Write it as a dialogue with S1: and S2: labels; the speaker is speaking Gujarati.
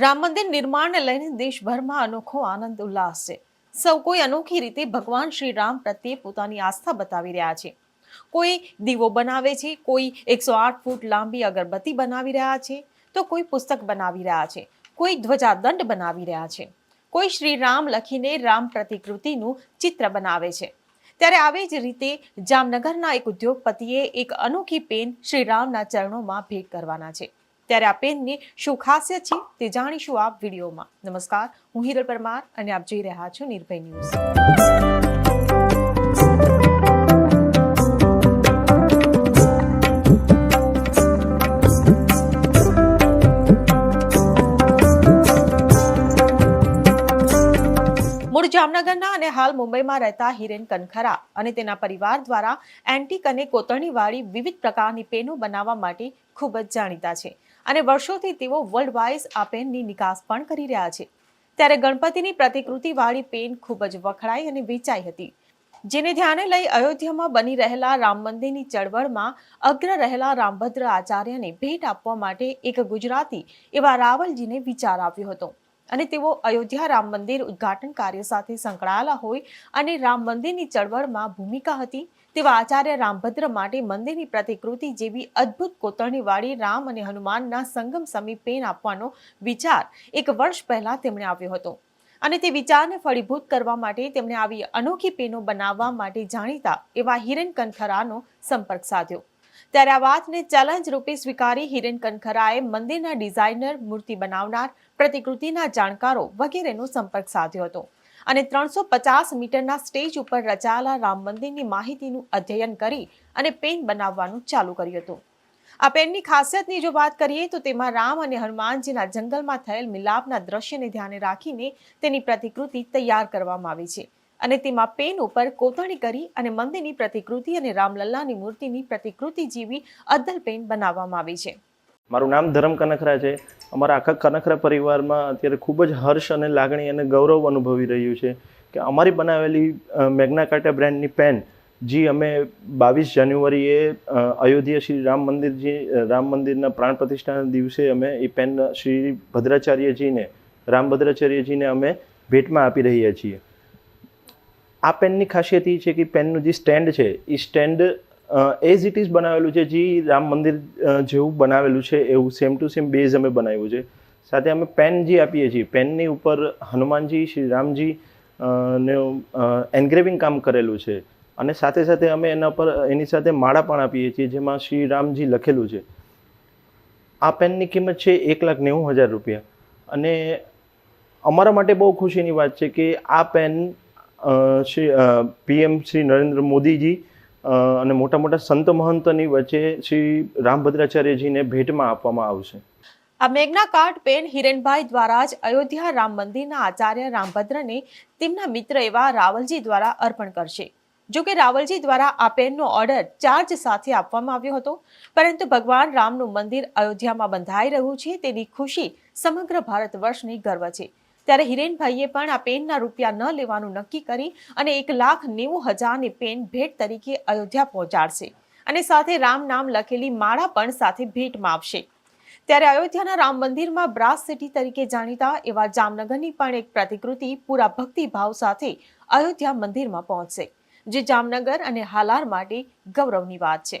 S1: રામ મંદિર નિર્માણને લઈને દેશભરમાં અનોખો આનંદ ઉલ્લાસ. છે સૌ કોઈ અનોખી રીતે ભગવાન શ્રી રામ પ્રત્યે પોતાની આસ્થા બતાવી રહ્યા છે. કોઈ દીવો બનાવે છે, કોઈ એકસો આઠ ફૂટ લાંબી અગરબત્તી બનાવી રહ્યા છે, તો કોઈ પુસ્તક બનાવી રહ્યા છે, કોઈ ધ્વજાદંડ બનાવી રહ્યા છે. કોઈ શ્રી રામ લખીને રામ પ્રતિકૃતિનું ચિત્ર બનાવે છે. ત્યારે આવી જ રીતે જામનગરના એક ઉદ્યોગપતિએ એક અનોખી પેન શ્રી રામના ચરણોમાં ભેટ કરવાના છે. ત્યારે આ પેનની શું ખાસિયત છે તે જાણીશું આપ વિડીયોમાં. નમસ્કાર, હું હિરલ પરમાર અને આપ જોઈ રહ્યા છો નિર્ભય ન્યૂઝ. મૂળ જામનગરના અને હાલ મુંબઈમાં રહેતા હિરેન કનખરા અને તેના પરિવાર દ્વારા એન્ટિક અને કોતરણીવાળી વિવિધ પ્રકારની પેનો બનાવવા માટે ખૂબ જ જાણીતા છે. અને વર્ષોથી તેઓ વર્લ્ડ વાઇઝ આ પેનની નિકાસ પણ કરી રહ્યા છે. ત્યારે ગણપતિની પ્રતિકૃતિવાળી પેન ખૂબ જ વખણાઈ અને વેચાઈ હતી. જેને ધ્યાને લઈ અયોધ્યામાં બની રહેલા રામ મંદિરની ચળવળમાં અગ્ર રહેલા રામભદ્ર આચાર્યને ભેટ આપવા માટે એક ગુજરાતી એવા રાવલજીને વિચાર આવ્યો હતો. અને તેઓ અયોધ્યા રામ મંદિર ઉદ્ઘાટન કાર્ય સાથે સંકળાયેલા હોય અને રામ મંદિરની ચળવળમાં ભૂમિકા હતી તેવા આચાર્ય રામભદ્ર માટે મંદિરની પ્રતિકૃતિ જેવી અદ્ભુત કોતરણીવાળી રામ અને હનુમાનના સંગમ સમી પેન આપવાનો વિચાર એક વર્ષ પહેલા તેમણે આવ્યો હતો. અને તે વિચારને ફળીભૂત કરવા માટે તેમણે આવી અનોખી પેનો બનાવવા માટે જાણીતા એવા હિરેન કંથરાનો સંપર્ક સાધ્યો. ત્યારે આ વાતને ચેલેન્જ રૂપે સ્વીકારી હિરેન કંખરાએ મંદિરના ડિઝાઇનર મૂર્તિ બનાવનાર, પ્રતિકૃતિના જાણકારો વગેરેનો સંપર્ક સાધ્યો હતો. અને ત્રણસો પચાસ મીટરના સ્ટેજ ઉપર રચાયેલા રામ મંદિરની માહિતીનું અધ્યયન કરી અને પેન બનાવવાનું ચાલુ કર્યું હતું. આ પેનની ખાસિયતની જો વાત કરીએ તો તેમાં રામ અને હનુમાનજીના જંગલમાં થયેલ મિલાપના દ્રશ્યને ધ્યાને રાખીને તેની પ્રતિકૃતિ તૈયાર કરવામાં આવી છે. અને તેમાં પેન ઉપર કોતરણી કરી અને મંદિરની પ્રતિકૃતિ અને રામલલ્લાની મૂર્તિની પ્રતિકૃતિ જેવી અદ્દલ પેન બનાવવામાં આવી છે.
S2: મારું નામ ધરમ કનખરા છે. અમારા આખા કનખરા પરિવારમાં અત્યારે ખૂબ જ હર્ષ અને લાગણી અને ગૌરવ અનુભવી રહ્યું છે કે અમારી બનાવેલી મેગ્ના કાર્ટા બ્રાન્ડની પેન, જે અમે બાવીસ જાન્યુઆરીએ અયોધ્યા શ્રી રામ મંદિરજી રામ મંદિરના પ્રાણ પ્રતિષ્ઠાના દિવસે અમે એ પેન શ્રી ભદ્રાચાર્યજીને, રામ ભદ્રાચાર્યજીને અમે ભેટમાં આપી રહ્યા છીએ. આ પેનની ખાસિયત એ છે કે પેનનું જે સ્ટેન્ડ છે, એ સ્ટેન્ડ એઝ ઇટ ઇઝ બનાવેલું છે, જે રામ મંદિર જેવું બનાવેલું છે, એવું સેમ ટુ સેમ બેઝ અમે બનાવ્યું છે. સાથે અમે પેન જે આપીએ છીએ પેનની ઉપર હનુમાનજી, શ્રી રામજી ને એન્ગ્રેવિંગ કામ કરેલું છે. અને સાથે સાથે અમે એના પર, એની સાથે માળા પણ આપીએ છીએ, જેમાં શ્રી રામજી લખેલું છે. આ પેનની કિંમત છે એક લાખ નેવું હજાર રૂપિયા. અને અમારા માટે બહુ ખુશીની વાત છે કે આ પેન શ્રી પીએમ શ્રી નરેન્દ્ર મોદીજી અને મોટા મોટા સંત મહંતની વચ્ચે શ્રી રામભદ્રાચાર્યજીને ભેટમાં આપવામાં આવશે.
S1: આ મેઘના કાર્ડ પેન હિરેનભાઈ દ્વારા જ અયોધ્યા રામ મંદિરના આચાર્ય રામભદ્રને તેમના મિત્ર એવા રાવલજી દ્વારા અર્પણ કરશે. જો કે રાવલજી દ્વારા આ પેનનો ઓર્ડર ચાર્જ સાથે આપવામાં આવ્યો હતો, પરંતુ ભગવાન રામનું મંદિર અયોધ્યામાં બંધાઈ રહ્યું છે તેની ખુશી સમગ્ર ભારત વર્ષની ગર્વ છે. ત્યારે હિરેનભાઈએ પણ આ પેનના રૂપિયા ન લેવાનું નક્કી કરી અને એક લાખ નેવું હજારની પેન ભેટ તરીકે અયોધ્યા પહોંચાડશે. અને સાથે રામ નામ લખેલી માળા પણ સાથે ભેટમાં આપશે ત્યારે અયોધ્યાના રામ મંદિરમાં બ્રાસ સિટી તરીકે જાણીતા એવા જામનગરની પણ એક પ્રતિકૃતિ પૂરા ભક્તિભાવ સાથે અયોધ્યા મંદિરમાં પહોંચશે, જે જામનગર અને હાલાર માટે ગૌરવની વાત છે.